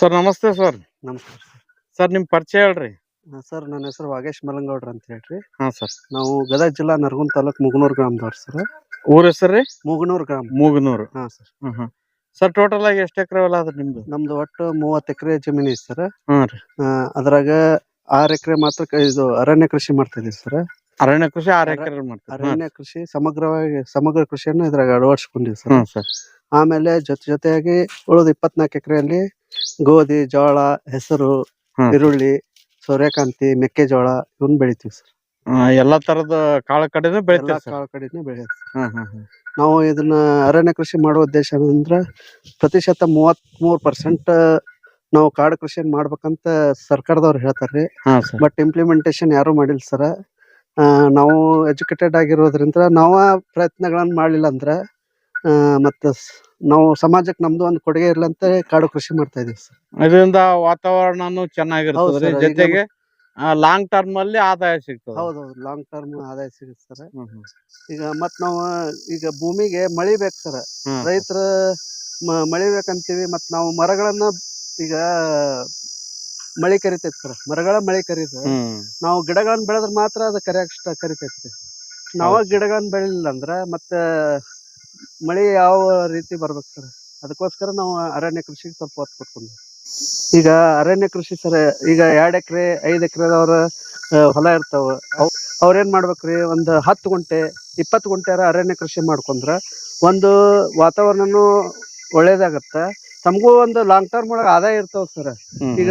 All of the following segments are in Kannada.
ಸರ್ ನಮಸ್ತೆ ಸರ್. ನಮಸ್ಕಾರ ಸರ್. ನಿಮ್ ಪರಿಚಯ ಹೇಳ್ರಿ. ಸರ್ ನನ್ನ ಹೆಸರು ವಾಗೇಶ್ ಮಲಂಗೌಡ್ರ ಅಂತ ಹೇಳ್ರಿ. ಹಾ ಸರ್. ನಾವು ಗದಗ ಜಿಲ್ಲಾ ನರಗುಂದ ತಾಲೂಕ್ ಮುಗನೂರ್ ಗ್ರಾಮದವ್ರ ಸರ್. ಊರ ಹೆಸರು ಮುಗನೂರ್ ಗ್ರಾಮ. ಮೂಗನೂರು. ಹಾ ಸರ್. ಹ್ಮ್ ಹ್ಮ್. ಸರ್ ಟೋಟಲ್ ಆಗಿ ಎಷ್ಟು ಎಕರೆ ಹೊಲ ಅದ್ರ ನಿಮ್ದು? ನಮ್ದು ಒಟ್ಟು ಮೂವತ್ತು ಎಕರೆ ಜಮೀನ್ ಐತಿ ಸರ್. ಹಾ ರೀ. ಅದ್ರಾಗ ಆರ್ ಎಕರೆ ಮಾತ್ರ ಕ- ಇದು ಅರಣ್ಯ ಕೃಷಿ ಮಾಡ್ತಾ ಇದೀವಿ ಸರ್. ಅರಣ್ಯ ಕೃಷಿ ಆರ್ ಅರ- ಎಕರೆ ಮಾಡ್ತಾರೆ? ಅರಣ್ಯ ಕೃಷಿ ಸಮಗ್ರವಾಗಿ ಸಮಗ್ರ ಕೃಷಿಯನ್ನು ಇದ್ರಾಗ ಅಳವಡಿಸ್ಕೊಂಡಿವಿ ಸರ್. ಹ್ಮ್ ಸರ್. ಆಮೇಲೆ ಜೊತೆ ಜೊತೆಯಾಗಿ ಉಳಿದ ಇಪ್ಪತ್ನಾಲ್ಕು ಎಕರೆಯಲ್ಲಿ ಗೋಧಿ ಜೋಳ ಹೆಸರು ಹ್ಮ್. ಈರುಳ್ಳಿ ಸೂರ್ಯಕಾಂತಿ ಮೆಕ್ಕೆಜೋಳ ಇವನ್ ಬೆಳಿತೀವಿ ಸರ್. ಎಲ್ಲಾ ತರದ ಕಾಳ ಕಡೆನೂ ಎಲ್ಲಾ ಬೆಳಿತಾರೆ ಸರ್? ಕಾಳು ಕಡೆನೇ ಬೆಳೆಯೋದು ಹ್ಮ್ ಹ್ಮ್ ಹ್ಮ್. ನಾವು ಇದನ್ನ ಅರಣ್ಯ ಕೃಷಿ ಮಾಡುವ ಉದ್ದೇಶ ಏನಂದ್ರ ಪ್ರತಿಶತ ಮೂವತ್ತ್ ಮೂರ್ ಪರ್ಸೆಂಟ್ ನಾವು ಕಾಡು ಕೃಷಿ ಮಾಡ್ಬೇಕಂತ ಸರ್ಕಾರದವ್ರು ಹೇಳ್ತಾರ್ರಿ ಹಾ ಸರ್. ಬಟ್ ಇಂಪ್ಲಿಮೆಂಟೇಶನ್ ಯಾರು ಮಾಡಿಲ್ಲ ಸರ್. ನಾವು ಎಜುಕೇಟೆಡ್ ಆಗಿರೋದ್ರಿಂದ ನಾವ ಪ್ರಯತ್ನಗಳನ್ನ ಮಾಡಲಿಲ್ಲ ಅಂದ್ರೆ ಮತ್ತೆ ಮತ್ತ ಸ್- ನಾವು ಸಮಾಜಕ್ಕೆ ನಮ್ದು ಒಂದು ಕೊಡುಗೆ ಇರ್ಲಂತ ಅಂತ ಕಾಡು ಕೃಷಿ ಮಾಡ್ತಾ ಇದೀವಿ ಸರ್. ಇದರಿಂದ ವಾತಾವರಣನು ಚೆನ್ನಾಗಿರ್ತದೆ ಹೌದು sir, ಈಗ ಜೊತೆಗೆ ಲಾಂಗ್ ಟರ್ಮ್ ಅಲ್ಲಿ ಆದಾಯ ಸಿಗ್ತದೆ. ಹೌದು ಲಾಂಗ್ ಟರ್ಮ್ ಆದಾಯ ಸಿಗುತ್ತೆ ಸರ್. ಹ್ಮ್ ಹ್ಮ್. ಈಗ ಮತ್ ನಾವು ಈಗ ಭೂಮಿಗೆ ಮಳಿ ಬೇಕು ಸರ್. ಹ್ಮ್ ರೈತರ ಮಳಿ ಬೇಕಂತೀವಿ ಮತ್ ನಾವು ಮರಗಳನ್ನ ಈಗ ಮಳಿ ಕರಿತೈತಿ ಸರ್. ಮರಗಳ ಮಳಿ ಕರೀತ ಹ್ಮ್. ನಾವು ಗಿಡಗಳನ್ನ ಬೆಳೆದ್ರೆ ಮಾತ್ರ ಅದು ಕರಿಯಕ್ ಕರಿತೈತಿ ನಾವ. ಗಿಡಗಳನ್ನ ಬೆಳಿಲಿಲ್ಲ ಅಂದ್ರ ಮತ್ತೆ ಮಳಿ ಯಾವ ರೀತಿ ಬರ್ಬೇಕು ಸರ್? ಅದಕ್ಕೋಸ್ಕರ ನಾವು ಅರಣ್ಯ ಕೃಷಿಗೆ ಸ್ವಲ್ಪ ಒತ್ತು ಕೊಟ್ಕೊಂಡ್ವಿ. ಈಗ ಅರಣ್ಯ ಕೃಷಿ ಸರ್, ಈಗ ಎರಡ್ ಎಕರೆ, ಐದ್ ಎಕರೆದವ್ರ ಹೊಲ ಇರ್ತಾವ. ಅವ್, ಅವ್ರೇನ್ ಮಾಡ್ಬೇಕ್ರಿ? ಒಂದು ಹತ್ತು ಗುಂಟೆ, ಇಪ್ಪತ್ತು ಗುಂಟೆರ ಅರಣ್ಯ ಕೃಷಿ ಮಾಡ್ಕೊಂಡ್ರ ಒಂದು ವಾತಾವರಣನು ಒಳ್ಳೇದಾಗತ್ತ. ತಮಗೂ ಒಂದು ಲಾಂಗ್ ಟರ್ಮ್ ಒಳಗೆ ಆದಾಯ ಇರ್ತಾವ ಸರ್ ಈಗ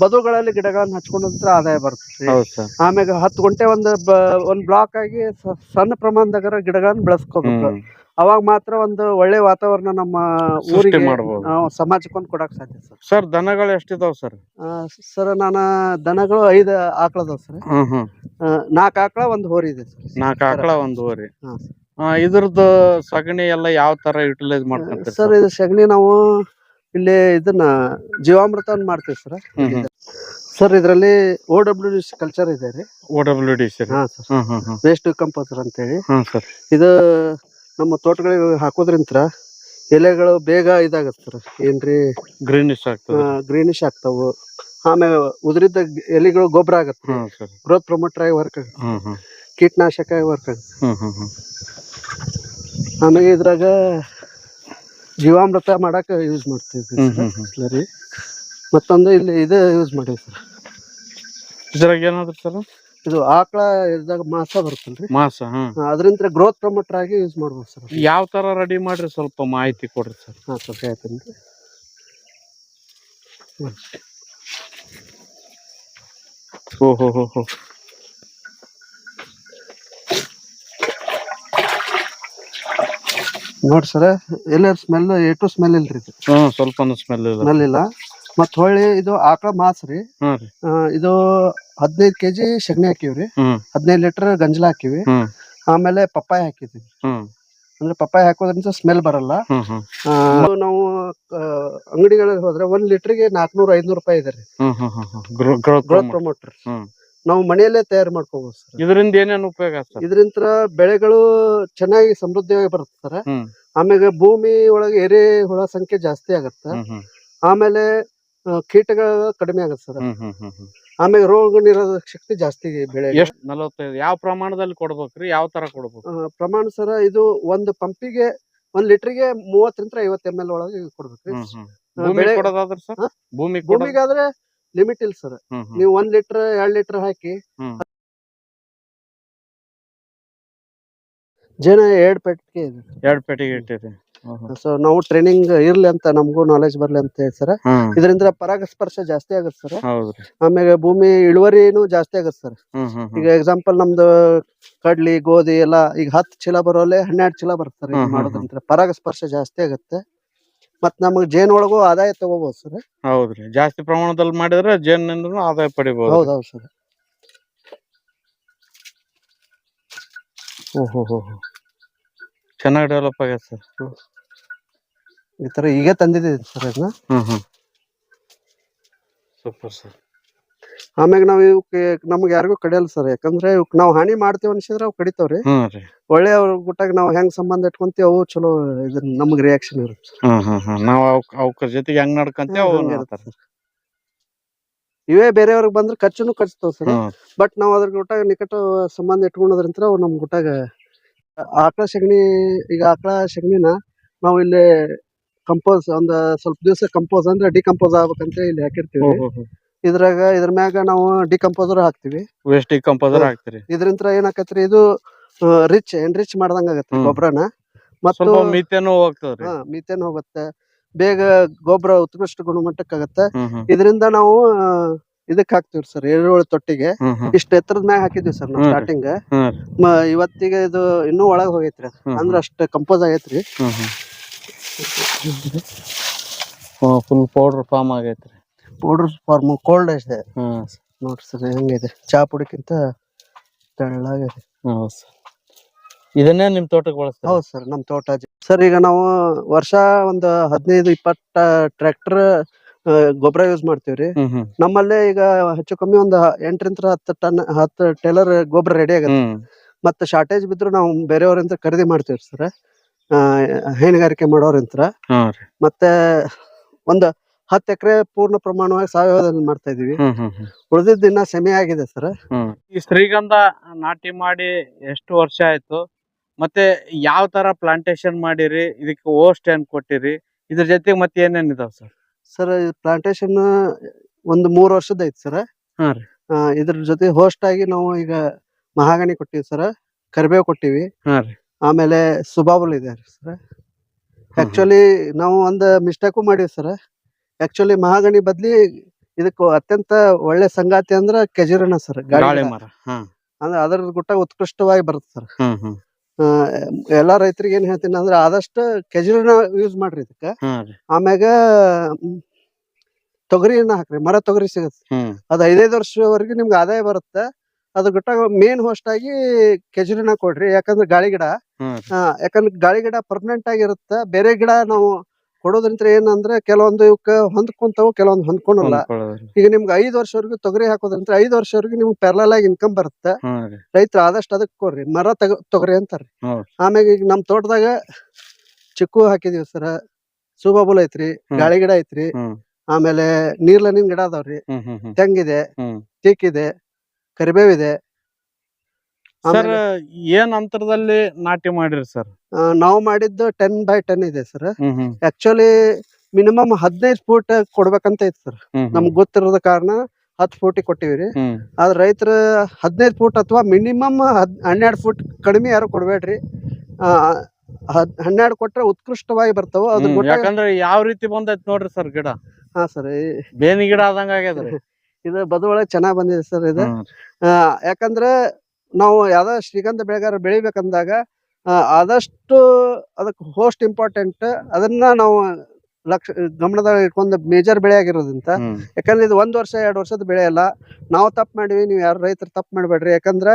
ಬದುಗಳಲ್ಲಿ ಗಿಡಗಳನ್ನ ಹಚ್ಕೊಂಡ್ರ ಆದಾಯ ಬರ್ತದೆ ಆಮ್ಯಾಗ ಹತ್ತು ಗುಂಟೆ ಒಂದು ಒಂದ್ ಬ್ಲಾಕ್ ಆಗಿ ಸಣ್ಣ ಪ್ರಮಾಣದಾಗ ಗಿಡಗಳನ್ನ ಬೆಳೆಸ್ಕೋಬೇಕು. ಅವಾಗ ಮಾತ್ರ ಒಂದು ಒಳ್ಳೆ ವಾತಾವರಣ ನಮ್ಮ ಊರಿಗೆ ನಾವು ಸಮಾಜಕ್ಕೊಂದು ಕೊಡಕ್ ಸಾಧ್ಯ ಸರ್ ಸರ್ ದನಗಳು ಎಷ್ಟಿದಾವ ಸರ್ ಸರ್ ನಾನು ದನಗಳು ಐದು ಆಕಳದಾವ ಸರ್ ನಾಲ್ಕು ಆಕಳ ಒಂದು ಹೋರಿ ಇದೆ ಸರ್ ನಾಲ್ಕು ಆಕಳ ಒಂದು ಹೋರಿ. ಇದ್ರದ್ದು ಸಗಣಿ ಎಲ್ಲ ಯಾವ ತರ ಯುಟಿಲೈಸ್ ಮಾಡ್ತೀರಾ ಸರ್ ಇದು ಸಗಣಿ ನಾವು ಇಲ್ಲಿ ಇದನ್ನ ಜೀವಾಮೃತ ಮಾಡ್ತೀವಿ ಸರ್. ಸರ್ ಇದರಲ್ಲಿ ಓ ಡಬ್ಲ್ಯೂ ಡಿ ಕಲ್ಚರ್ ಇದೆ ರೀ. ಓ ಡಬ್ಲ್ಯೂ ಡಿ ಸರ್ ಹಾ ಸರ್. ವೇಸ್ಟ್ ಕಂಪೋಸರ್ ಅಂತೇಳಿ. ಸರ್. ಇದು ನಮ್ಮ ತೋಟಗಳಿಗೆ ಹಾಕೋದ್ರಿಂತ ಎಲೆಗಳು ಬೇಗ ಇದಾಗತ್ತೆ ಸರ್. ಏನ್ರಿ? ಗ್ರೀನಿಶ್ ಆಗ್ತದೆ. ಗ್ರೀನಿಶ್ ಆಗ್ತಾವು. ಆಮೇಲೆ ಉದುರಿದ ಎಲೆಗಳು ಗೊಬ್ಬರ ಆಗತ್ತೆ. ಗ್ರೋತ್ ಪ್ರಮೋಟರ್ ಆಗಿ ವರ್ಕ್ ಆಗುತ್ತೆ. ಕೀಟನಾಶಕ ಆಗಿ ವರ್ಕ್ ಆಗುತ್ತೆ. ಆಮೇಲೆ ಇದ್ರಾಗ ಜೀವಾಮೃತ ಮಾಡಕ ಯೂಸ್ ಮಾಡ್ತೀವಿ ಸ್ಲರಿ ಮತ್ತೊಂದು ಇಲ್ಲಿ ಇದು ಯೂಸ್ ಮಾಡೀವಿ ಸರ್ ಇದ್ರಾಗ ಏನಾದ್ರು ಸರ್ ಇದು ಆಕಳ ಇದ್ದಾಗ ಮಾಸ ಬರುತ್ತಲ್ರಿ? ಮಾಸ ಅದ್ರಿಂದ ಗ್ರೋತ್ ಪ್ರಮೋಟರ್ ಆಗಿ ಯೂಸ್ ಮಾಡ್ಬೋದು ಸರ್ ಯಾವ ತರ ರೆಡಿ ಮಾಡ್ರಿ ಸ್ವಲ್ಪ ಮಾಹಿತಿ ಕೊಡ್ರಿ ಸರ್ ಹಾಂ ಸರ್ ಹೇಳ್ತೀನಿ ಓಹೋ ಹೋ ಹೋ. ನೋಡಿ ಸರ್ ಎಲ್ಲ ಸ್ಮೆಲ್ ಟು ಸ್ಮೆಲ್ ಇಲ್ರಿ ಇದು? ಹ್ಮ್ ಸ್ವಲ್ಪ ಸ್ಮೆಲ್ ಇಲ್ಲ. ಸ್ಮೆಲ್ ಇಲ್ಲ. ಮತ್ ಹೊಳ್ಳಿ ಇದು ಆಕಳ ಮಾಸ್ ರೀ. ಹ್ಮ್ ರೀ. ಆ, ಇದು ಹದಿನೈದು ಕೆಜಿ ಸಗಣಿ ಹಾಕಿವ್ರಿ. ಹ್ಮ್. ಹದಿನೈದು ಲೀಟರ್ ಗಂಜಲ ಹಾಕಿವಿ. ಹ್ಮ್. ಆಮೇಲೆ ಪಪ್ಪಾಯ ಹಾಕಿದೀವಿ. ಹ್ಮ್. ಅಂದ್ರೆ ಪಪ್ಪಾಯ ಹಾಕೋದ್ರಿಂದ ಸ್ಮೆಲ್ ಬರಲ್ಲ. ಹ್ಮ್ ಹ್ಮ್. ಆ, ನಾವು ಅಂಗಡಿಗಳಿಗೆ ಹೋದ್ರೆ ಒಂದ್ ಲೀಟರ್ಗೆ ನಾಲ್ಕನೂರ ಐದ್ನೂರು ರೂಪಾಯಿ ಇದೆ ರೀ. ಹ್ಮ್ ಹ್ಮ್ ಹ್ಮ್ ಹ್ಮ್. Grow- growth growth. ಪ್ರಮೋಟರ್ ಹ್ಮ್. ನಾವು ಮನೆಯಲ್ಲೇ ತಯಾರು ಮಾಡ್ಕೋಬಹುದು ಸರ್. ಇದರಿಂದ ಏನೇನು ಉಪಯೋಗ ಸರ್? ಇದರಿಂದ ಬೆಳೆಗಳು ಚೆನ್ನಾಗಿ ಸಮೃದ್ಧಿಯಾಗಿ ಬರುತ್ತೆ ಸರ್. ಆಮೇಲೆ ಭೂಮಿ ಒಳಗೆ ಎರೆ ಹುಳ ಸಂಖ್ಯೆ ಜಾಸ್ತಿ ಆಗತ್ತ. ಆಮೇಲೆ ಕೀಟಗಳು ಕಡಿಮೆ ಆಗತ್ತೆ ಸರ್. ಆಮೇಲೆ ರೋಗ ನಿರೋಧಕ ಶಕ್ತಿ ಜಾಸ್ತಿ ಬೆಳೆ. ನಲವತ್ತೈದು ಯಾವ ಪ್ರಮಾಣದಲ್ಲಿ ಕೊಡ್ಬೇಕ್ರಿ ಯಾವ ತರ ಕೊಡ್ಬೇಕು? ಪ್ರಮಾಣ ಸರ ಇದು ಒಂದು ಪಂಪಿಗೆ ಒಂದ್ ಲೀಟರ್ಗೆ ಮೂವತ್ತರಿಂದ ಐವತ್ತು ಎಂ ಎಲ್ ಒಳಗೆ ಕೊಡ್ಬೇಕ್ರಿ. ಭೂಮಿ ಭೂಮಿಗಾದ್ರೆ ಲಿಮಿಟ್ ಇಲ್ಲ ಸರ್ ನೀವು ಒಂದ್ ಲೀಟರ್ ಎರಡ್ ಲೀಟರ್ ಹಾಕಿ ಜನ ಎರಡ್ ಪೆಟ್ಟಿಗೆ ಇದೆ. ಎರಡ್ ಪೆಟ್ಟಿಗೆ ಇಟ್ಟಿದೆ. ಸೊ ನಾವು ಟ್ರೈನಿಂಗ್ ಇರ್ಲಿ ಅಂತ ನಮಗೂ ನಾಲೆಜ್ ಬರ್ಲಿ ಅಂತ ಹೇಳಿ ಸರ್ ಇದರಿಂದ ಪರಾಗಸ್ಪರ್ಶ ಜಾಸ್ತಿ ಆಗತ್ತೆ ಸರ್ ಆಮೇಲೆ ಭೂಮಿ ಇಳುವರಿನು ಜಾಸ್ತಿ ಆಗತ್ತೆ ಸರ್ ಈಗ ಎಕ್ಸಾಂಪಲ್ ನಮ್ದು ಕಡ್ಲಿ ಗೋಧಿ ಎಲ್ಲ ಈಗ ಹತ್ತು ಚೀಲ ಬರೋಲೆ ಹನ್ನೆರಡು ಚೀಲ ಬರ್ತಾರೆ ಮಾಡೋದ್ರಿಂದ. ಪರಾಗಸ್ಪರ್ಶ ಜಾಸ್ತಿ ಆಗತ್ತೆ. ಮತ್ ನಮಗ್ ಜೇನ್ ಒಳಗೂ ಆದಾಯ ತಗೋಬಹುದು ಸರ್ ಹೌದ್ರಿ. ಜಾಸ್ತಿ ಪ್ರಮಾಣದಲ್ಲಿ ಮಾಡಿದ್ರೆ ಜೇನಿಂದ ಆದಾಯ ಪಡಿಬಹುದು ಹೌದೌದು ಸರ್ ಓಹೋ ಹೋ ಚೆನ್ನಾಗಿ ಡೆವಲಪ್ ಆಗ್ಯದ ಸರ್ ಈ ತರ ಈಗ ತಂದಿದ್ದೀವಿ ಸರ್ ಅದನ್ನ ಹ್ಮ್ ಹ್ಮ್. ಸೂಪರ್ ಸರ್ ಆಮ್ಯಾಗ ನಾವ್ ಇವಕ್ಕೆ ನಮ್ಗ ಯಾರಿಗೂ ಕಡಿಯಲ್ಲ ಸರ್ ಯಾಕಂದ್ರೆ ಇವಕ್ ನಾವ್ ಹಾನಿ ಮಾಡ್ತೇವ್ ಅನ್ಸಿದ್ರ ಅವ್ ಕಡಿತಾವ್ರಿ. ಹ್ಮ್ ರೀ. ಒಳ್ಳೆ ಅವ್ರ ಗುಟ್ಟಾಗ ನಾವ್ ಹೆಂಗ್ ಸಂಬಂಧ ಇಟ್ಕೊಂತೀವಿ ಅವು ಚಲೋ ಇದನ್ ನಮ್ಗ್ ರಿಯಾಕ್ಷನ್ ಇರುತ್ತೆ ಹ್ಮ್ ಹ್ಮ್ ಹ್ಮ್. ನಾವ್ ಅವಕ್ ಅವಕ್ರ ಜೊತೆಗೆ ಹೆಂಗ್ ನಡ್ಕಂತೇವ್ ಅವು ಹಂಗೆ ನಡ್ತಾರ. ಇರುತ್ತೆ sir. ಇವೇ ಬೇರೆಯವ್ರಿಗೆ ಬಂದ್ರೆ ಖರ್ಚುನು ಖರ್ಚ್ತಾವ್ ಸರ್ ಹ್ಮ್. ಬಟ್ ನಾವ್ ಅದ್ರ ಗುಟ್ಟಾಗ ನಿಕಟ ಸಂಬಂಧ ಇಟ್ಕೊಳೋದ್ರಿಂದ ಅವು ನಮ್ ಗುಟ್ಟಾಗ ಆಕಳ ಸಗಣಿ ಈಗ ಆಕಳ ಸಗಣಿನ ನಾವ್ ಇಲ್ಲಿ ಕಂಪೋಸ್ ಒಂದ್ ಸ್ವಲ್ಪ ದಿವಸ ಕಂಪೋಸ್ ಅಂದ್ರೆ ಡಿಕಂಪೋಸ್ ಆಗ್ಬೇಕಂತ ಇಲ್ಲಿ ಹಾಕಿರ್ತೀವಿ ಇದ್ರಾಗ ಇದ್ರ ಮ್ಯಾಗ ನಾವು ಡಿಕಂಪೋಸರ್ ಹಾಕ್ತಿವಿ. Waste composer. ಹಾಕ್ತಿರಿ. ಇದ್ರಿಂದ ಏನಾಕತ್ರಿ ಇದು ರಿಚ್ ಎನ್ರಿಚ್ ಮಾಡ್ದಂಗ ಆಗತ್ತೆ. ಗೊಬ್ಬರನ ಮತ್ತು ಸ್ವಲ್ಪ ಮಿತೇನು ಹೋಗ್ತದ್ರಿ. ಹಾ ಮೀಥೇನ್ ಹೋಗುತ್ತೆ. ಬೇಗ ಗೊಬ್ಬರ ಉತ್ಕೃಷ್ಟ ಗುಣಮಟ್ಟಕ್ಕಾಗತ್ತೆ. ಇದರಿಂದ ನಾವು ಇದಕ್ ಹಾಕ್ತಿವ್ರಿ ಸರ್ ಎರೆಹುಳ ತೊಟ್ಟಿಗೆ. ಇಷ್ಟ ಎತ್ತರದ ಮ್ಯಾಗ ಹಾಕಿದ್ವಿ ಸರ್ ನಾವು ಸ್ಟಾರ್ಟಿಂಗ್ ಇವತ್ತಿಗೆ ಇದು ಇನ್ನೂ ಒಳಗ್ ಹೋಗೈತ್ರಿ ಅಂದ್ರೆ ಹ್ಮ್ ಅಂದ್ರ ಅಷ್ಟ ಕಂಪೋಸ್ ಆಗೈತ್ರಿ. ಫುಲ್ ಪೌಡರ್ ಫಾರ್ಮ್ ಆಗೈತ್ರಿ. ಪೌಡರ್ ಫಾರ್ಮ್ ಕೋಲ್ಡ್ ಇದೆ ಹ್ಮ್ ನೋಡ್ರಿ ಸರ್ ಹೆಂಗಿದೆ ಚಾ ಪುಡಿಕ್ಕಿಂತ ತೆಳ್ಳಾಗಿದೆ ಹೌದ್ sir. ಇದನ್ನೇ ನಿಮ್ಮ ತೋಟಕ್ಕೆ ಬಳಸ್ತಾರೆ? ಹೌದು ಸರ್ ನಮ್ಮ ತೋಟ ಸರ್ ಈಗ ನಾವು ವರ್ಷ ಒಂದು ಹದಿನೈದು ಇಪ್ಪತ್ತ ಟ್ರ್ಯಾಕ್ಟರ್ ಗೊಬ್ಬರ ಯೂಸ್ ಮಾಡ್ತೀವ್ರಿ ಹ್ಮ್ ಹ್ಮ್. ನಮ್ಮಲ್ಲೇ ಈಗ ಹೆಚ್ಚು ಕಮ್ಮಿ ಒಂದು ಎಂಟರಿಂದ ಹತ್ತು ಟನ್ ಹತ್ತು ಟೇಲರ್ ಗೊಬ್ಬರ ರೆಡಿ ಆಗುತ್ತೆ. ಹ್ಮ್. ಮತ್ತೆ ಶಾರ್ಟೇಜ್ ಬಿದ್ರು ನಾವು ಬೇರೆಯವರಿಂದ ಖರೀದಿ ಮಾಡ್ತೀವಿ ಸರ್. ಹೈನುಗಾರಿಕೆ ಮಾಡೋರಿಂತ್ರ ರೀ. ಮತ್ತೆ ಒಂದು ಹತ್ತು ಎಕರೆ ಪೂರ್ಣ ಪ್ರಮಾಣವಾಗಿ ಸಾವಯವದಲ್ಲಿ ಮಾಡ್ತಾ ಇದೀವಿ ಉಳಿದಿದ್ದ ದಿನ ಸೆಮಿ ಆಗಿದೆ ಸರ್. ಈ ಶ್ರೀಗಂಧ ನಾಟಿ ಮಾಡಿ ಎಷ್ಟು ವರ್ಷ ಆಯ್ತು? ಮತ್ತೆ ಯಾವ ತರ ಪ್ಲಾಂಟೇಶನ್ ಮಾಡಿರಿ? ಇದಕ್ಕೆ ಓಸ್ಟ್ ಏನ್ ಕೊಟ್ಟಿರಿ? ಇದ್ರ ಜೊತೆಗೆ ಮತ್ತೆ ಏನೇನ್ ಇದಾವ ಸರ್? ಸರ್ ಪ್ಲಾಂಟೇಶನ್ ಒಂದು ಮೂರು ವರ್ಷದ ಐತಿ ಸರ್. ಇದ್ರ ಜೊತೆ ಹೋಸ್ಟ್ ಆಗಿ ನಾವು ಈಗ ಮಹಾಗಣಿ ಕೊಟ್ಟಿವಿ ಸರ್. ಕರಿಬೇವು ಕೊಟ್ಟಿವಿ. ಆಮೇಲೆ ಸುಬಾಬುಲ್ ಇದೆ ಸರ್. ಆಕ್ಚುಲಿ ನಾವು ಒಂದು ಮಿಸ್ಟೇಕು ಮಾಡಿವಿ ಸರ್. ಆಕ್ಚುಲಿ ಮಹಾಗಣಿ ಬದ್ಲಿ ಇದಕ್ಕೆ ಅತ್ಯಂತ ಒಳ್ಳೆ ಸಂಗಾತಿ ಅಂದ್ರ ಕೆಜಿರಣ ಸರ್ ಗಾಳಿ ಮರ ಹ್ಮ್ ಅಂದ್ರೆ ಅದರ ಗುಟ್ಟ ಉತ್ಕೃಷ್ಟವಾಗಿ ಬರುತ್ತೆ ಸರ್ ಎಲ್ಲಾ ರೈತರಿಗೆ ಏನ್ ಹೇಳ್ತೀನಿ ಅಂದ್ರೆ ಆದಷ್ಟು ಕೆಜಿರಣ ಯೂಸ್ ಮಾಡ್ರಿ ಇದಕ್ಕ. ಆಮ್ಯಾಗ ತೊಗರಿಯನ್ನ ಹಾಕ್ರಿ ಮರ ತೊಗರಿ ಸಿಗತ್ತೆ. ಅದ್ ಐದೈದು ವರ್ಷವರೆಗೆ ನಿಮ್ಗೆ ಆದಾಯ ಬರುತ್ತೆ. ಅದ್ರ ಗುಟ್ಟ ಮೇನ್ ಹೋಸ್ಟ್ ಆಗಿ ಕೆಜಿರಣ ಕೊಡ್ರಿ. ಯಾಕಂದ್ರೆ ಗಾಳಿ ಗಿಡ ಯಾಕಂದ್ರೆ ಗಾಳಿ ಗಿಡ ಪರ್ಮನೆಂಟ್ ಆಗಿರುತ್ತೆ. ಬೇರೆ ಗಿಡ ನಾವು ಕೊಡೋದ್ರಿಂದ ಏನಂದ್ರೆ ಕೆಲವೊಂದು ಇವಕ್ಕ ಹೊಂದ್ಕೊಂತಾವು ಕೆಲವೊಂದು ಹೊಂದ್ಕೊಳಲ್ಲ. ಈಗ ನಿಮ್ಗೆ ಐದು ವರ್ಷವರೆಗೂ ತೊಗರಿ ಹಾಕೋದ್ರಿಂದ ಐದು ವರ್ಷವರೆಗೂ ನಿಮ್ಗೆ ಪ್ಯಾರಲಲ್ ಆಗಿ ಇನ್ಕಮ್ ಬರುತ್ತೆ. ರೈತರು ಆದಷ್ಟು ಅದಕ್ಕೆ ಕೊಡ್ರಿ. ಮರ ತಗ ತೊಗರಿ ಅಂತಾರ್ರಿ. ಆಮ್ಯಾಗ ಈಗ ನಮ್ ತೋಟದಾಗ ಚಿಕ್ಕು ಹಾಕಿದೀವಿ ಸರ. ಸೂಬಾಬುಲ್ ಐತ್ರಿ ಗಾಳಿ ಗಿಡ ಐತ್ರಿ. ಆಮೇಲೆ ನೀರ್ಲನಿನ್ ಗಿಡ ಅದಾವ್ರಿ. ತೆಂಗಿದೆ ತೀಕಿದೆ ಟೀಕ್ ಇದೆ ಕರಿಬೇವ್ ಇದೆ ಸರ್ ಏನ್ ಅಂತರದಲ್ಲಿ ನಾಟಿ ಮಾಡಿರಿ ಸರ್? ನಾವು ಮಾಡಿದ್ದು ಟೆನ್ ಬೈ ಟೆನ್ ಇದೆ ಸರ್. ಆಕ್ಚುಲಿ ಮಿನಿಮಮ್ ಹದಿನೈದು ಫೂಟ್ ಕೊಡ್ಬೇಕಂತ ಐತಿ ಸರ್. ನಮ್ಗೆ ಗೊತ್ತಿರೋದ ಕಾರಣ ಹತ್ ಫೂಟಿ ಕೊಟ್ಟಿವ್ರಿ. ಆದ್ರೆ ರೈತರ ಹದಿನೈದು ಫೂಟ್ ಅಥವಾ ಮಿನಿಮಮ್ ಹದ್ ಹನ್ನೆರಡು ಫೂಟ್ ಕಡಿಮೆ ಯಾರು ಕೊಡ್ಬೇಡ್ರಿ. ಹನ್ನೆರಡು ಕೊಟ್ರೆ ಉತ್ಕೃಷ್ಟವಾಗಿ ಬರ್ತಾವ. ಅದ್ರ ಯಾಕಂದ್ರೆ ಯಾವ ರೀತಿ ಬಂದೈತ್ ನೋಡ್ರಿ ಸರ್ ಗಿಡ? ಹಾ ಸರ್ ಬೇನಿ ಗಿಡ ಆದಂಗ ಆಗ್ಯದ್ರಿ. ಇದು ಬದುವಳಗ್ ಚೆನ್ನಾಗ್ ಬಂದಿದೆ ಸರ್ ಇದು. ಆ, ಯಾಕಂದ್ರೆ ನಾವು ಯಾವ್ದೋ ಶ್ರೀಗಂಧ ಬೆಳೆಗಾರ ಬೆಳಿಬೇಕಂದಾಗ ಆದಷ್ಟು ಅದಕ್ಕೆ ಹೋಸ್ಟ್ ಇಂಪಾರ್ಟೆಂಟ್ ಅದನ್ನ ನಾವು ಲಕ್ಷ ಗಮನದಾಗ ಇಟ್ಕೊಂಡು ಮೇಜರ್ ಬೆಳೆ ಆಗಿರೋದ್ರಿಂದ ಯಾಕಂದ್ರೆ ಇದು ಒಂದ್ ವರ್ಷ ಎರಡು ವರ್ಷದ ಬೆಳೆ ಅಲ್ಲ ನಾವು ತಪ್ಪು ಮಾಡಿವಿ ನೀವು ಯಾರು ರೈತರು ತಪ್ಪು ಮಾಡಬೇಡ್ರಿ ಯಾಕಂದ್ರೆ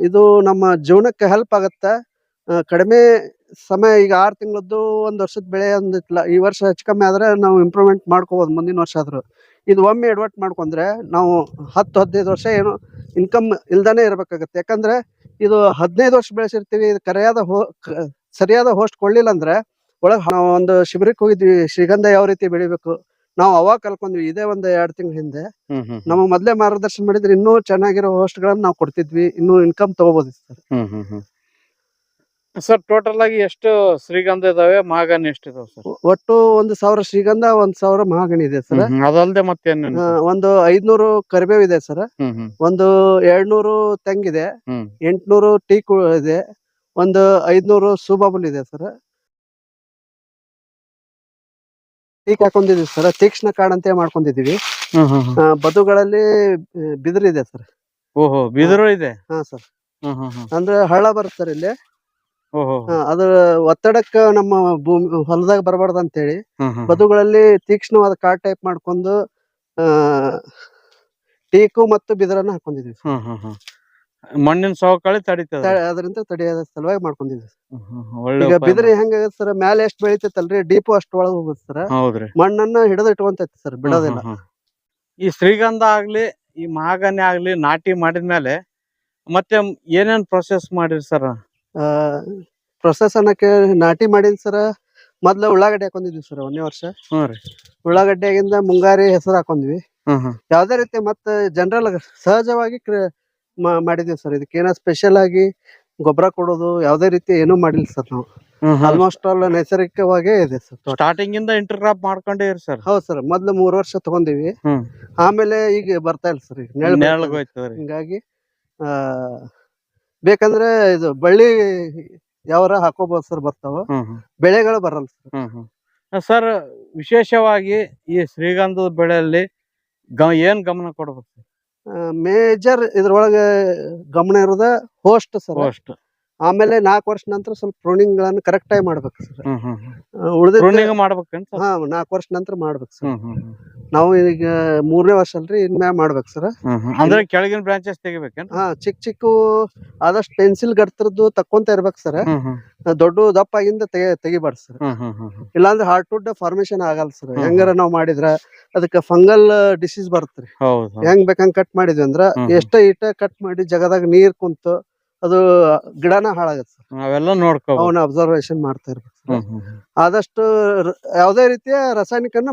ಇದು ನಮ್ಮ ಜೀವನಕ್ಕೆ ಹೆಲ್ಪ್ ಆಗತ್ತೆ. ಕಡಿಮೆ ಸಮಯ ಈಗ ಆರು ತಿಂಗಳದ್ದು ಒಂದು ವರ್ಷದ ಬೆಳೆ ಅಂದಿತ್ತಲ್ಲ ಈ ವರ್ಷ ಹೆಚ್ಚು ಕಮ್ಮಿ ಆದ್ರೆ ನಾವು ಇಂಪ್ರೂವ್ಮೆಂಟ್ ಮಾಡ್ಕೋಬಹುದು ಮುಂದಿನ ವರ್ಷ ಆದ್ರೂ ಇದು ಒಮ್ಮೆ ಎಡವಟ್ ಮಾಡ್ಕೊಂಡ್ರೆ ನಾವು ಹತ್ತು ಹದಿನೈದು ವರ್ಷ ಏನು ಇನ್ಕಮ್ ಇಲ್ದಾನೆ ಇರ್ಬೇಕಾಗತ್ತೆ. ಯಾಕಂದ್ರೆ ಇದು ಹದಿನೈದು ವರ್ಷ ಬೆಳೆಸಿರ್ತೀವಿ ಇದು ಕರೆಯಾದ ಹೋ ಸರಿಯಾದ ಹೋಸ್ಟ್ ಕೊಡ್ಲಿಲ್ಲ ಅಂದ್ರೆ ಒಳಗ್ ನಾವು ಒಂದು ಶಿಬಿರಕ್ಕೆ ಹೋಗಿದ್ವಿ ಶ್ರೀಗಂಧ ಯಾವ ರೀತಿ ಬೆಳಿಬೇಕು ನಾವು ಅವಾಗ ಕಲ್ಕೊಂಡ್ವಿ ಇದೇ ಒಂದ್ ಎರಡ್ ತಿಂಗಳ ಹಿಂದೆ. ನಮಗೆ ಮೊದಲೇ ಮಾರ್ಗದರ್ಶನ ಮಾಡಿದ್ರೆ ಇನ್ನೂ ಚೆನ್ನಾಗಿರೋ ಹೋಸ್ಟ್ ಗಳನ್ನ ನಾವು ಕೊಡ್ತಿದ್ವಿ ಇನ್ನೂ ಇನ್ಕಮ್ ತಗೋಬಹುದು ಸರ್. ಸರ್ ಟೋಟಲ್ ಆಗಿ ಎಷ್ಟು ಶ್ರೀಗಂಧ ಇದಾವೆ? ಮಹಾಗಣಿ ಎಷ್ಟು ಇದಾವೆ ಸರ್ ಒಟ್ಟು ಒಂದು ಸಾವಿರ ಶ್ರೀಗಂಧ ಒಂದ್ ಸಾವಿರ ಮಹಾಗಣಿ ಇದೆ ಸರ್. ಅದಲ್ದೆ ಮತ್ತೆ ಒಂದು ಐದ್ನೂರು ಕರಿಬೇವು ಇದೆ ಸರ್. ಒಂದು ಎರಡ್ನೂರು ತೆಂಗಿದೆ. ಎಂಟ್ನೂರು ಟೀ ಇದೆ. ಒಂದು ಐದ್ನೂರು ಸೂಬಾಬುಲ್ ಇದೆ ಸರ್. ಟೀಕ್ ಹಾಕೊಂಡಿದೀವಿ ಸರ್. ತೀಕ್ಷ್ಣ ಕಾಡ್ ಅಂತ ಮಾಡ್ಕೊಂಡಿದೀವಿ ಬದುಗಳಲ್ಲಿ ಬಿದಿರಿದೆ ಸರ್. ಓಹೋ ಬಿದಿರು ಇದೆ? ಹಾ ಸರ್. ಅಂದ್ರೆ ಹಳ್ಳ ಬರುತ್ತೆ ಸರ್ ಇಲ್ಲಿ. ಅದ್ರ ಒತ್ತಡಕ್ಕ ನಮ್ಮ ಭೂಮಿ ಹೊಲದಾಗ ಬರಬಾರ್ದು ಅಂತೇಳಿ ಹ್ಮ್ ಹ್ಮ್ ಬದುಗಳಲ್ಲಿ ತೀಕ್ಷ್ಣವಾದ ಕಾಡ್ ಟೈಪ್ ಮಾಡ್ಕೊಂಡು ಆ ಟೀಕು ಮತ್ತು ಬಿದಿರನ್ನ ಹಾಕೊಂಡಿದ್ವಿ ಮಣ್ಣಿನ ಸವಕಳಿ ತಡಿತದೆ ಅದರಿಂದ ತಡೆಯೋದ ಸಲುವಾಗಿ ಮಾಡ್ಕೊಂಡಿದೀವಿ ಈಗ ಬಿದಿರ ಹೆಂಗಾಗತ್ತೆ ಸರ್? ಮ್ಯಾಲೆ ಎಷ್ಟು ಬೆಳಿತೈತಲ್ರಿ? ಡೀಪು ಅಷ್ಟು ಒಳಗ್ ಹೋಗುತ್ತೆ ಸರ್. ಮಣ್ಣನ್ನ ಹಿಡಿದು ಇಟ್ಕೊಂತೈತಿ ಸರ್ ಬಿಡೋದಿಲ್ಲ. ಈ ಶ್ರೀಗಂಧ ಆಗ್ಲಿ ಈ ಮಾಗನೆ ಆಗ್ಲಿ ನಾಟಿ ಮಾಡಿದ್ಮೇಲೆ ಮತ್ತೆ ಏನೇನ್ ಪ್ರೊಸೆಸ್ ಮಾಡಿರಿ ಸರ್? ಪ್ರೊಸೆಸ್ ಅನ್ನಕ್ಕೆ ನಾಟಿ ಮಾಡಿನ ಸರ ಮೊದ್ಲ ಉಳ್ಳಾಗಡ್ಡಿ ಹಾಕೊಂಡಿದ್ವಿ ಸರ್ ಒಂದೇ ವರ್ಷ. ಹ್ಞೂ ರೀ. ಉಳ್ಳಾಗಡ್ಡಿಯಾಗಿಂದ ಮುಂಗಾರಿ ಹೆಸರು ಹಾಕೊಂಡ್ವಿ ಹ್ಮ್ ಹ್ಮ್ ಯಾವ್ದೇ ರೀತಿ ಮತ್ತೆ ಜನರಲ್ ಸಹಜವಾಗಿ ಕ್ರ- ಮಾ- ಮಾಡಿದ್ವಿ ಸರ್. ಇದಕ್ಕೇನೋ ಸ್ಪೆಷಲ್ ಆಗಿ ಗೊಬ್ಬರ ಕೊಡೋದು ಯಾವ್ದೇ ರೀತಿ ಏನೂ ಮಾಡಿಲ್ಲ ಸರ್ ನಾವು. ಆಲ್ಮೋಸ್ಟ್ ಆಲ್ ನೈಸರ್ಗಿಕವಾಗೇ ಇದೆ ಸರ್ ತೋಟ. ಸ್ಟಾರ್ಟಿಂಗ್ ಇಂದ ಮಾಡ್ಕೊಂಡೇ ಇರಿ ಸರ್. ಹೌದು ಸರ್. ಮೊದ್ಲು ಮೂರ್ ವರ್ಷ ತಗೊಂಡಿವಿ. ಹ್ಮ್. ಆಮೇಲೆ ಈಗ ಬರ್ತಾ ಇಲ್ಲ ಸರ್ ಈಗ. ನೆರಳು ಬರ್ತಾ ಹಿಂಗಾಗಿ ಆ ಬೇಕಂದ್ರೆ ಇದು ಬಳ್ಳಿ ಯಾವರ ಹಾಕೋಬಹುದು ಸರ್ ಬರ್ತಾವ. ಬೆಳೆಗಳು ಬರಲ್ಲ ಸರ್. ಸರ್ ವಿಶೇಷವಾಗಿ ಈ ಶ್ರೀಗಂಧದ ಬೆಳೆಯಲ್ಲಿ ಗ ಏನ್ ಗಮನ ಕೊಡ್ಬೇಕು ಮೇಜರ್ ಇದ್ರೊಳಗೆ ಗಮನ ಇರೋದ ಹೋಸ್ಟ್ ಸರ್. ಅಷ್ಟು ಆಮೇಲೆ ನಾಲ್ಕು ವರ್ಷ ನಂತರ ಸ್ವಲ್ಪ ಪ್ರೂನಿಂಗ್ ಗಳನ್ನ ಕರೆಕ್ಟ್ ಆಗಿ ಮಾಡ್ಬೇಕು ಸರ್. ಮಾಡ್ಬೇಕು ಉಳಿದ ಸರ್? ಹಾ ನಾಲ್ಕು ವರ್ಷ ನಂತರ ಮಾಡ್ಬೇಕು ಸರ್. ನಾವು ಈಗ ಮೂರನೇ ವರ್ಷ ಅಲ್ರಿ ಇನ್ಮ್ಯಾಗ ಮಾಡ್ಬೇಕು ಸರ್. ಅಂದ್ರೆ ಕೆಳಗಿನ ಬ್ರಾಂಚಸ್ ತೆಗಿಬೇಕೇನ್ ಹಾ ಚಿಕ್ಕ ಚಿಕ್ಕ ಆದಷ್ಟು ಪೆನ್ಸಿಲ್ ಗಡ್ತರದ್ದು ತಕ್ಕೊಂತ ಇರ್ಬೇಕು ಸರ್. ದೊಡ್ಡ ದಪ್ಪ ಆಗಿಂದ ತೆಗಿ ತೆಗಿಬಾರ್ದು ಸರ್. ಇಲ್ಲಾಂದ್ರೆ ಹಾರ್ಟ್ ವುಡ್ ಫಾರ್ಮೇಶನ್ ಆಗಲ್ಲ ಸರ್. ಹೆಂಗಾರ ನಾವು ಮಾಡಿದ್ರ ಅದಕ್ಕೆ ಫಂಗಲ್ ಡಿಸೀಸ್ ಬರುತ್ತೆ. ಹೆಂಗ್ ಬೇಕಂಗ್ ಕಟ್ ಮಾಡಿದ್ವಿ ಅಂದ್ರ. ಎಷ್ಟ ಇಟ ಕಟ್ ಮಾಡಿ ಜಗದಾಗ ನೀರ್ ಕುಂತು ಅದು ಗಿಡನ ಹಾಳಾಗತ್ತೆ ಸರ್. ಅವೆಲ್ಲ ನೋಡ್ಕೋ ಅವನ್ನ ಅಬ್ಸರ್ವೇಷನ್ ಮಾಡ್ತಾ ಇರ್ಬೇಕು. ಹ್ಮ್ ಹ್ಮ್ ಆದಷ್ಟು ರ- ಯಾವ್ದೇ ರೀತಿಯ ರಾಸಾಯನಿಕನ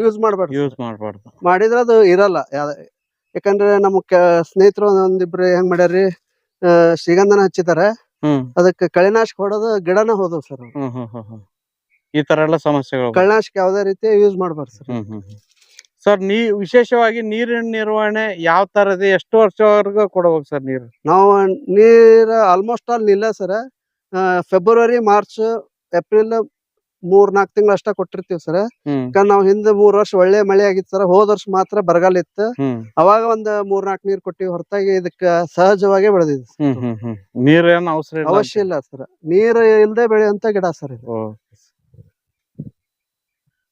ಯೂಸ್ ಮಾಡ್ಬಾರ್ದು ಯೂಸ್ ಮಾಡ್ಬಾರ್ದು. ಮಾಡಿದ್ರೆ ಅದು ಇರಲ್ಲ. ಯಾವ್ದೇ- ಯಾಕಂದ್ರೆ ನಮ್ಮ ಕ- ಸ್ನೇಹಿತರು ಒಂದಿಬ್ರು ಹೆಂಗ್ ಮಾಡ್ಯಾರ್ರಿ ಆ, ಶ್ರೀಗಂಧನ ಹಚ್ಚಿದಾರೆ. ಹ್ಮ್. ಅದಕ್ಕೆ ಕಳೆನಾಶಕ ಹೊಡೋದು ಗಿಡನ ಹೋದವು ಸರ್ ಹ್ಮ್ ಹ್ಮ್ ಹ್ಮ್ ಹ್ಮ್. ಈ ತರ ಎಲ್ಲ ಸಮಸ್ಯೆಗಳು ಕಳೆನಾಶಕ ಯಾವ್ದೇ ರೀತಿ ಯೂಸ್ ಮಾಡಬಾರ್ದು ಸರ್. ಹ್ಮ್ ಹ್ಮ್. ಸರ್ ನೀ ವಿಶೇಷವಾಗಿ ನೀರಿನ ನಿರ್ವಹಣೆ ಯಾವ ತರ ಇದೆ ಎಷ್ಟು ವರ್ಷವರೆಗೂ ಕೊಡ್ಬೇಕು ಸರ್ ನೀರು? ನಾವು ನೀರ್ ಆಲ್ಮೋಸ್ಟ್ ಆಲ್ ಇಲ್ಲ ಸರ್. ಫೆಬ್ರವರಿ ಮಾರ್ಚ್ ಏಪ್ರಿಲ್ ಮೂರ್ ನಾಲ್ಕು ತಿಂಗಳು ಅಷ್ಟ ಕೊಟ್ಟಿರ್ತೀವಿ ಸರ್. ಯಾಕಂದ್ರೆ ನಾವು ಹಿಂದೆ ಮೂರ್ ವರ್ಷ ಒಳ್ಳೆ ಮಳೆ ಆಗಿತ್ತು ಸರ್. ಹೋದ ವರ್ಷ ಮಾತ್ರ ಬರಗಾಲ ಇತ್ತು. ಅವಾಗ ಒಂದ್ ಮೂರ್ ನಾಲ್ಕು ನೀರ್ ಕೊಟ್ಟಿವಿ. ಹೊರತಾಗಿ ಇದಕ್ಕ ಸಹಜವಾಗಿ ಬೆಳೆದಿದೆ ಹ್ಮ್ ಹ್ಮ್ ಹ್ಮ್. ನೀರ್ ಏನ್ ಅವಸರ ಇಲ್ಲ ಅವಶ್ಯ ಇಲ್ಲ ಸರ್. ನೀರ್ ಇಲ್ದೆ ಬೆಳೆಯುವಂತ ಗಿಡ ಸರ್ ಇದು.